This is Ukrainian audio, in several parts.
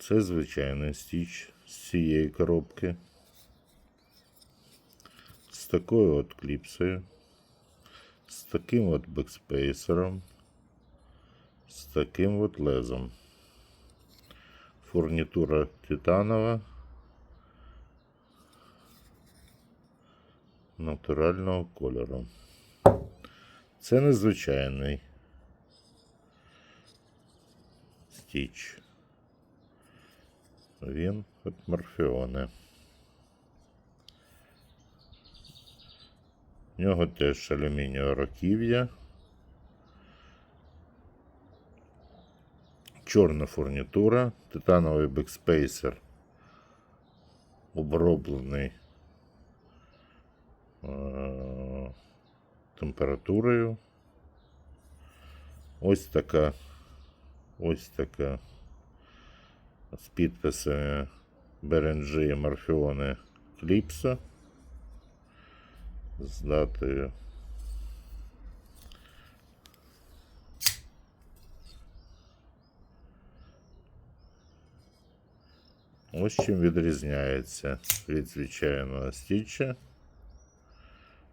Це звичайний стіч з цієї коробки. З такою от кліпсою. З таким от бекспейсером. З таким от лезом. Фурнітура титанова. Натурального кольору. Це незвичайний стіч. Він від морфіони. В нього теж алюмінієва раків'я. Чорна фурнітура, титановий бекспейсер оброблений е- температурою. Ось така, ось така з підписами Беренджі і Морфіони Кліпса з датою. Ось чим відрізняється від звичайного стіча.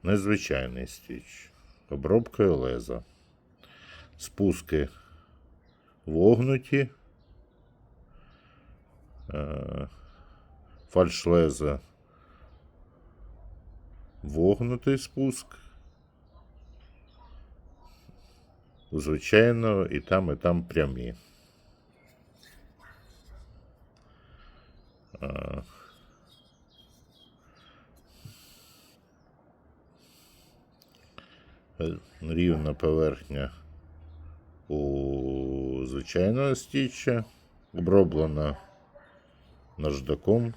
Незвичайний стіч. Обробкою леза. Спуски вогнуті. Е, Фальшлеза вогнутий спуск. Звичайно, і там, і там прямі. Е, рівна поверхня у звичайного стіччя, оброблена наждаком.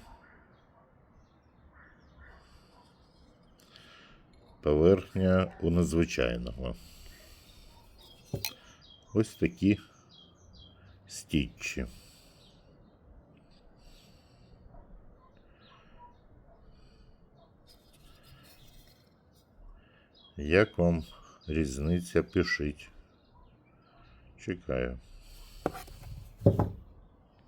Поверхня у надзвичайного. Ось такі стіччі. Як вам різниця пишіть? Чекаю.